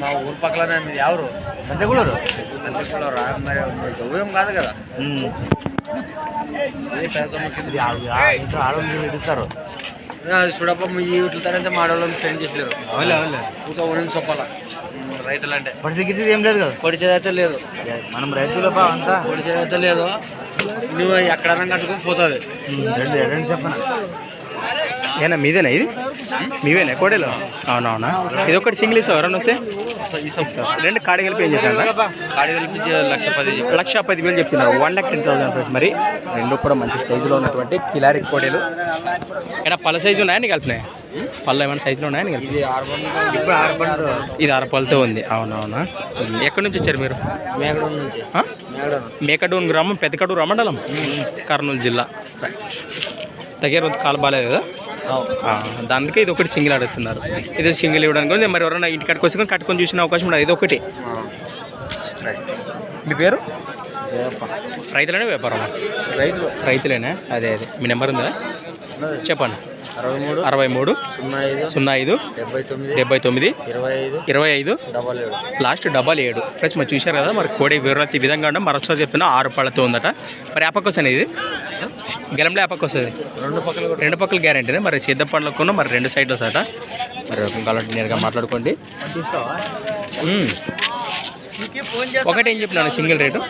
మా ఊరు పక్కన మీది ఎవరు నందిగూడూరు రా మరి దవ్యం కాదు కదా కింద. ఇంట్లో ఆడవాళ్ళు ఇస్తారు చూడప్ప మీ వీటితో మాడవాళ్ళని ఫ్రెండ్ చేసలేరు అవులే ఇంకా ఉనికి చెప్పాల రైతులు అంటే పరిస్థితి ఏం లేదు కదా? పొడిచేదైతే లేదు. మనం రైతుల అంతా? పొడిచేదైతే లేదు. నువ్వు ఎక్కడన్నా కట్టుకుని పోతుంది చెప్పనా? ఏనా మీదేనా ఇది? మీవేనా కోడేలు? అవునవునా ఇది ఒకటి సింగిల్ ఇస్తావు ఎవరన్నా వస్తే? రెండు కాడి కలిపి ఏం చెప్పాను కాడి లక్ష పది. లక్ష పది వేలు చెప్తున్నారు one lakh ten thousand rupees మరి. రెండు కూడా మంచి సైజులో ఉన్నటువంటి కిలారి కోడేలు. ఏనా పళ్ళ సైజు ఉన్నాయా నీ కలిపినాయి? పళ్ళు ఏమైనా సైజులో ఉన్నాయా నీ కలిపి ఇది అరపలతో ఉంది. అవునవునా ఎక్కడి నుంచి వచ్చారు మీరు? మేకడం నుంచి. ఆ? మేకడం మేకడూరు గ్రామం పెద్దకడూరు మండలం? కర్నూలు జిల్లా. రైట్ దగ్గర ఉంది కాలు బాగాలేదు కదా? దానికే ఇది ఒకటి సింగిల్ అడుగుతున్నారు ఇది సింగిల్ ఇవ్వడానికి. మరి ఎవరైనా ఇంటికాడికి వచ్చి కట్టుకొని చూసిన అవకాశం ఉండదు. ఇది ఒకటి. రైట్ మీ పేరు? రైతులనే వ్యాపారం. రైతులు. రైతులేనా? అదే అదే. మీ నెంబర్ ఉందా? చెప్పండి. అరవై మూడు సున్నా ఐదు సున్నా ఐదు డెబ్బై తొమ్మిది ఇరవై ఐదు లాస్ట్ డబల్ ఏడు. ఫ్రెండ్స్ మరి చూశారు కదా మరి కోడి వివరణ ఈ విధంగా ఉండడం మరొకసారి చెప్తున్నా ఆరు పళ్ళతో ఉందట. మరి ఆపక్క వస్తుంది ఇది. గెలంలో ఆపక్క వస్తుంది రెండు పక్కలు రెండు పక్కల గ్యారంటీనే మరి సిద్ధ పండ్లకు మరి రెండు సైడ్లు వస్తాయట మరి నేరుగా మాట్లాడుకోండి. ఒకటి ఏం చెప్పినాను సింగిల్ రేటు?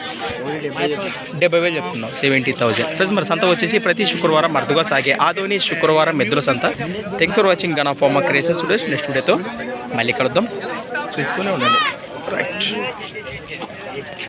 డెబ్బై వేలు చెప్తున్నావు సెవెంటీ థౌసండ్ ఫ్రెండ్స్ మరి సంత వచ్చేసి ప్రతి శుక్రవారం అర్థగా సాగే ఆదోని శుక్రవారం మెద్దుల సంత. Thanks for watching gun pharma creation students next వీడియోతో మళ్ళీ కలుద్దాం. చూస్తూనే ఉండండి. రైట్